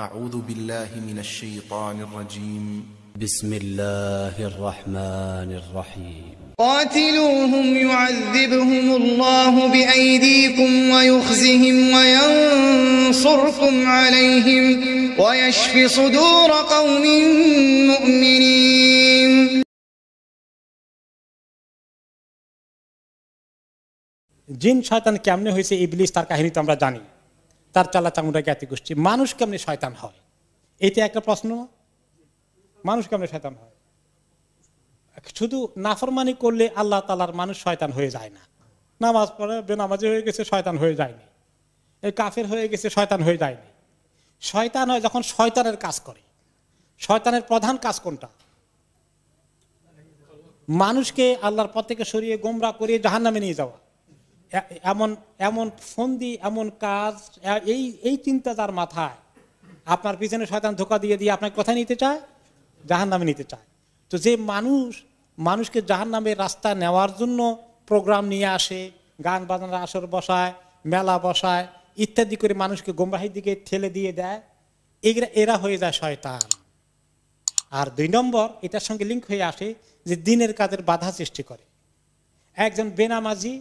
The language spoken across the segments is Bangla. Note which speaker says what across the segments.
Speaker 1: أعوذ بالله من الشيطان الرجيم
Speaker 2: بسم الله الرحمن الرحيم
Speaker 3: قاتلوهم يعذبهم الله بأيديكم ويخزهم وينصركم عليهم ويشف صدور قوم مؤمنين
Speaker 4: জিন শয়তান কেমনে হয়েছে ইবলিস তার কাহিনী তো আমরা জানি তার চালা চামুরা জ্ঞাতি গোষ্ঠী। মানুষ কেমনে শয়তান হয়? এটা একটা প্রশ্ন। মানুষ কেমনে শয়তান হয়? শুধু নাফরমানি করলে আল্লাহ তালার মানুষ শয়তান হয়ে যায় না। নামাজ পড়ে, বেনামাজি হয়ে গেছে, শয়তান হয়ে যায়নি। এই কাফের হয়ে গেছে, শয়তান হয়ে যায়নি। শয়তান হয় যখন শয়তানের কাজ করে। শয়তানের প্রধান কাজ কোনটা? মানুষকে আল্লাহর পথ থেকে সরিয়ে গোমরা করিয়ে জাহান নামে নিয়ে যাওয়া। এমন এমন ফন্দি এমন কাজ এই এই চিন্তা তার মাথায়। আপনার পিছনে শয়তান ধোকা দিয়ে দিয়ে আপনাকে কোথায় নিতে চায়? জাহান নামে নিতে চায়। তো যে মানুষ, মানুষকে জাহান নামের রাস্তা নেওয়ার জন্য প্রোগ্রাম নিয়ে আসে, গান বাজনার আসর বসায়, মেলা বসায়, ইত্যাদি করে মানুষকে গোমরাহির দিকে ঠেলে দিয়ে দেয় এগুলা এরা হয়ে যায় শয়তান। আর দুই নম্বর, এটার সঙ্গে লিঙ্ক হয়ে আসে যে দিনের কাজের বাধা সৃষ্টি করে। একজন বেনামাজি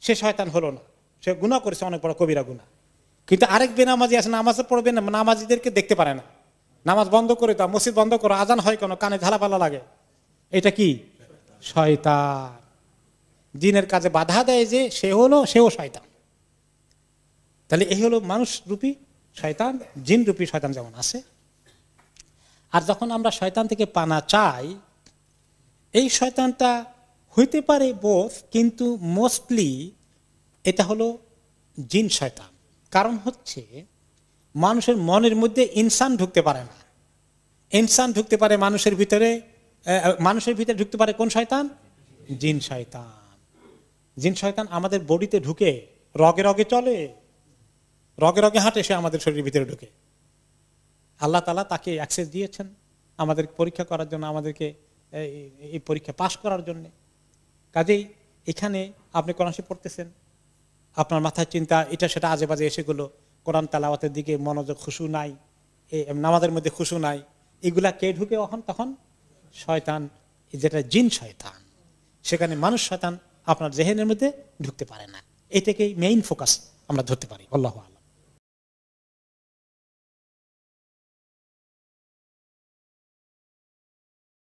Speaker 4: সে শয়তান হলো না। সে গুণা করেছে, অনেক বড় কবিরা গুণা কিন্তু আরেক বেনামাজি আছে, নামাজে পড়বে না, নামাজিদেরকে দেখতে পারে না। নামাজ বন্ধ করে দাও, মসজিদ বন্ধ করো, আজান হয় কেন? কানে ঝালাপালা লাগে। এটা কি? শয়তান। দিনের কাজে বাধা দেয় যে সে হলো, সেও শয়তান। তাহলে এই হলো মানুষ রূপী শয়তান, জিন রূপী শয়তান যেমন আছে। আর যখন আমরা শয়তান থেকে পানা চাই, এই শয়তানটা হইতে পারে বোধ কিন্তু মোস্টলি এটা হলো জিন শয়তান। কারণ হচ্ছে, মানুষের মনের মধ্যে ইনসান ঢুকতে পারে না। ইনসান ঢুকতে পারে মানুষের ভিতরে মানুষের ভিতরে ঢুকতে পারে কোন শয়তান? জিন শয়তান। জিন শয়তান আমাদের বডিতে ঢুকে, রগে রগে চলে, রগে রগে হাঁটে সে আমাদের শরীরের ভিতরে ঢুকে। আল্লাহ তালা তাকে অ্যাক্সেস দিয়েছেন আমাদের পরীক্ষা করার জন্য, আমাদেরকে এই- পরীক্ষা পাশ করার জন্য। কাজেই এখানে আপনি কোরআন শরীফ পড়তেছেন, আপনার মাথায় চিন্তা, এটা সেটা আজে বাজে এসেগুলো কোরআন তালাওয়াতের দিকে মনোযোগ খুশু নাই নামাজের মধ্যে খুশু নাই, এগুলা কে ঢুকে তখন তখন শয়তান যেটা জিন শয়তান, সেখানে মানুষ শয়তান আপনার জেহেনের মধ্যে ঢুকতে পারে না। এটাকেই মেইন ফোকাস আমরা ধরতে পারি। আলম।